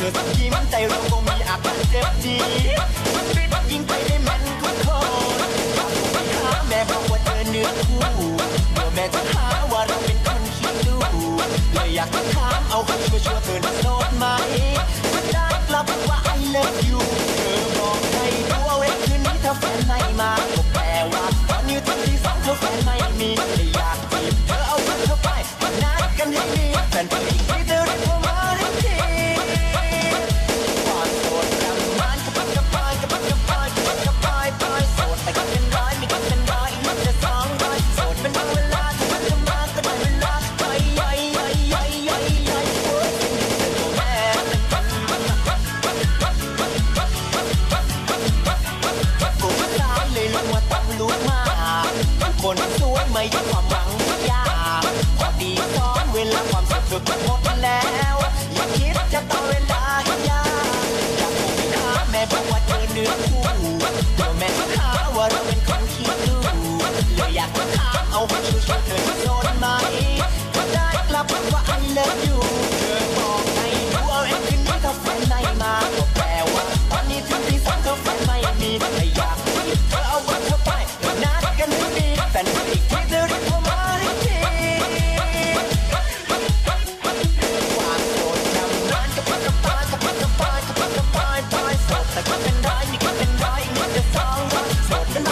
เกิดที่มันใจเราคงมีอาจมันเจ็บดียิงไปได้มันทุกคนหาแม่บอกว่าเธอเนื้อคู่แม่จะหาว่าเราเป็นคนคิดดูเลยอยากถามเอาคนชั่วๆเธอมาโน ไม่ยอมความหวังยากพอดีตตอนเวลาความสุขเธอก็หมดแล้ว อย่าคิดจะต่อเวลาให้ยากอยากคงไปหาแม่บอกว่าเธอเนื้อคู่เดี๋ยวแม่ก็หาว่าเราเป็นคนขี้ดื้อเลยอยากจะถามเอาให้ชัวยเธอ I've been